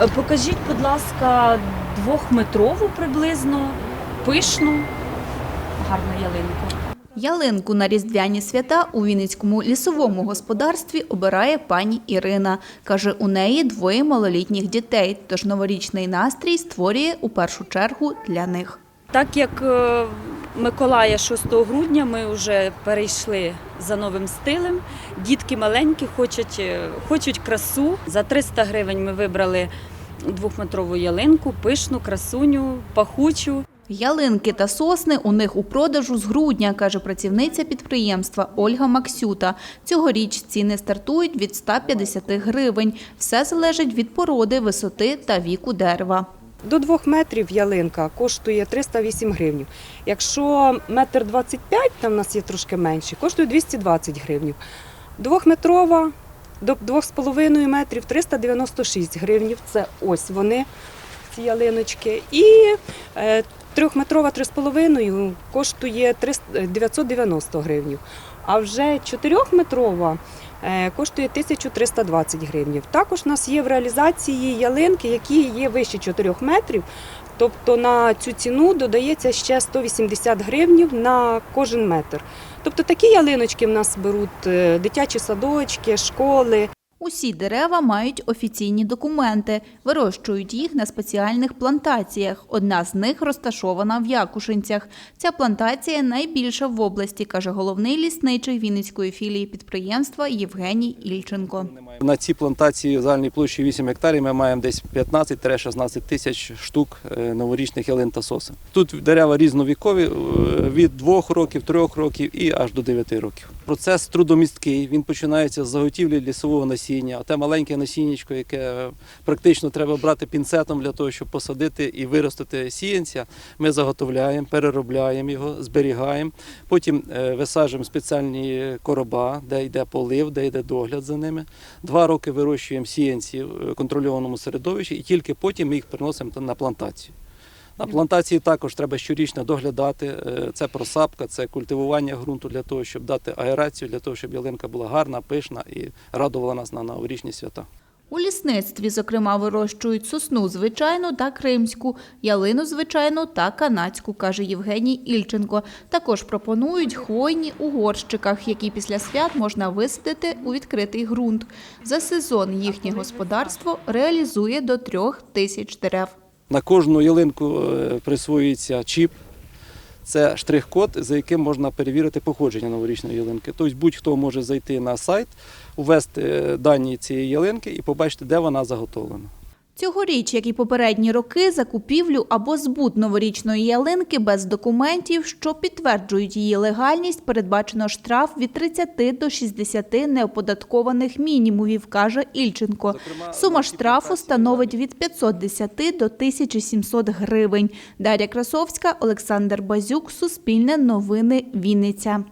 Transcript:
Е, Покажіть, будь ласка, двохметрову приблизно, пишну, гарну ялинку. Ялинку на різдвяні свята у Вінницькому лісовому господарстві обирає пані Ірина. Каже, у неї двоє малолітніх дітей, тож новорічний настрій створює у першу чергу для них. Так як е, Миколая 6 грудня ми вже перейшли за новим стилем. Дітки маленькі хочуть, е, хочуть красу. За 300 гривень ми вибрали двохметрову ялинку, пишну, красуню, пахучу. Ялинки та сосни у них у продажу з грудня, каже працівниця підприємства Ольга Максюта. Цьогоріч ціни стартують від 150 гривень. Все залежить від породи, висоти та віку дерева. До двох метрів ялинка коштує 308 гривень. Якщо метр 25, там в нас є трошки менше, коштує 220 гривень. Двохметрова до 2,5 метрів 396 гривень. Це ось вони, ці ялиночки. І е, трьохметрова 3,5 коштує 300 990 гривень. А вже 4-метрова коштує 1320 гривень. Також у нас є в реалізації ялинки, які є вище 4 метрів. Тобто на цю ціну додається ще 180 гривень на кожен метр. Тобто такі ялиночки в нас беруть е, дитячі садочки, школи. Усі дерева мають офіційні документи, вирощують їх на спеціальних плантаціях. Одна з них розташована в Якушинцях. Ця плантація найбільша в області, каже головний лісничий Вінницької філії підприємства Євгеній Ільченко. На цій плантації загальною площею 8 гектарів ми маємо десь 15-16 тисяч штук е, новорічних ялин та сосен. Тут дерева різновікові е, від 2 років, 3 років і аж до 9 років. Процес трудомісткий, він починається з заготівлі лісового насіння. Те маленьке насіннячко, яке практично треба брати пінцетом для того, щоб посадити і виростити сіянця. Ми заготовляємо, переробляємо його, зберігаємо. Потім е, висаджуємо спеціальні короба, де йде полив, де йде догляд за ними. Два роки вирощуємо сіянці в контрольованому середовищі, і тільки потім ми їх приносимо на плантацію. На плантації також треба щорічно доглядати. Е, Це просапка, це культивування ґрунту для того, щоб дати аерацію, для того, щоб ялинка була гарна, пишна і радувала нас на новорічні свята. У лісництві, зокрема, вирощують сосну звичайну та кримську, ялину звичайну та канадську, каже Євгеній Ільченко. Також пропонують хвойні у горщиках, які після свят можна висадити у відкритий ґрунт. За сезон їхнє господарство реалізує до трьох тисяч дерев. На кожну ялинку е, присвоюється чіп. Це штрих-код, за яким можна перевірити походження новорічної ялинки. Тобто будь-хто може зайти на сайт, ввести е, дані цієї ялинки і побачити, де вона заготовлена. Цьогоріч, як і попередні роки, закупівлю або збут новорічної ялинки без документів, що підтверджують її легальність, передбачено штраф від 30 до 60 неоподаткованих мінімумів, каже Ільченко. Сума штрафу становить від 510 до 1700 гривень. Дар'я Красовська, Олександр Базюк, Суспільне новини, Вінниця.